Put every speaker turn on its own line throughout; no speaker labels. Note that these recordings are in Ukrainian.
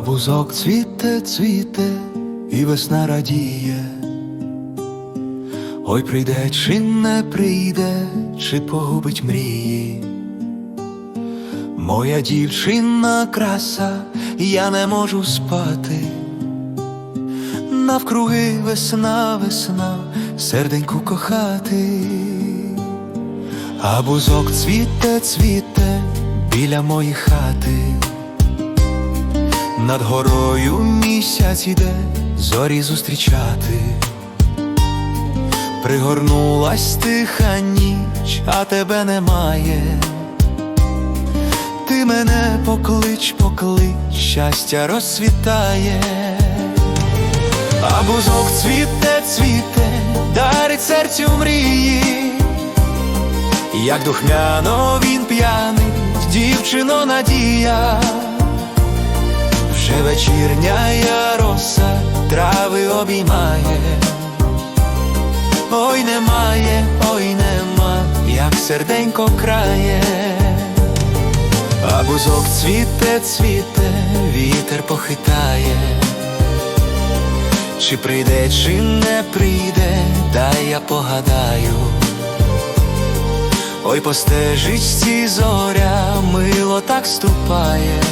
бузок цвіте, цвіте, і весна радіє. Ой, прийде чи не прийде, чи погубить мрії. Моя дівчина краса, я не можу спати. Навкруги весна, весна, серденьку кохати. А бузок цвіте, цвіте біля моєї хати. Над горою місяць іде зорі зустрічати. Пригорнулась тиха ніч, а тебе немає. Ти мене поклич, поклич, щастя розцвітає, а бузок цвіте, цвіте, дарить серцю мрії, як духмяно він п'яний, дівчино надія, вже вечірня роса трави обіймає. Ой, немає, ой, нема, як серденько крає, а бузок цвіте, цвіте, вітер похитає, чи прийде, чи не прийде, дай я погадаю. Ой, по стежечці зоря мило так ступає,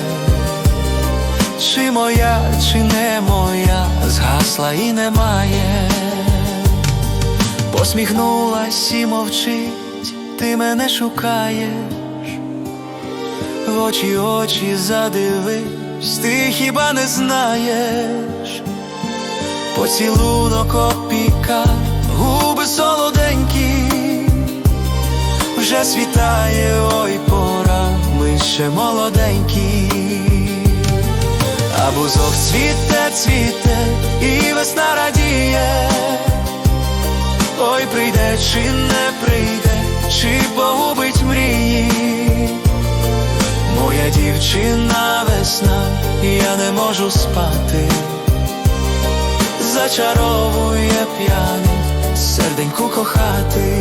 чи моя, чи не моя, згасла і немає. Посміхнулась і мовчить, ти мене шукаєш, в очі очі задивись, ти хіба не знаєш, поцілунок опіка, губи солоденькі, вже світає, ой пора, ми ще молоденькі, а бузок цвіте, цвіте, і весна радіє. Ой, прийде чи не прийде, чи погубить мрії. Моя дівчина весна, я не можу спати, зачаровує п'яний серденьку кохати.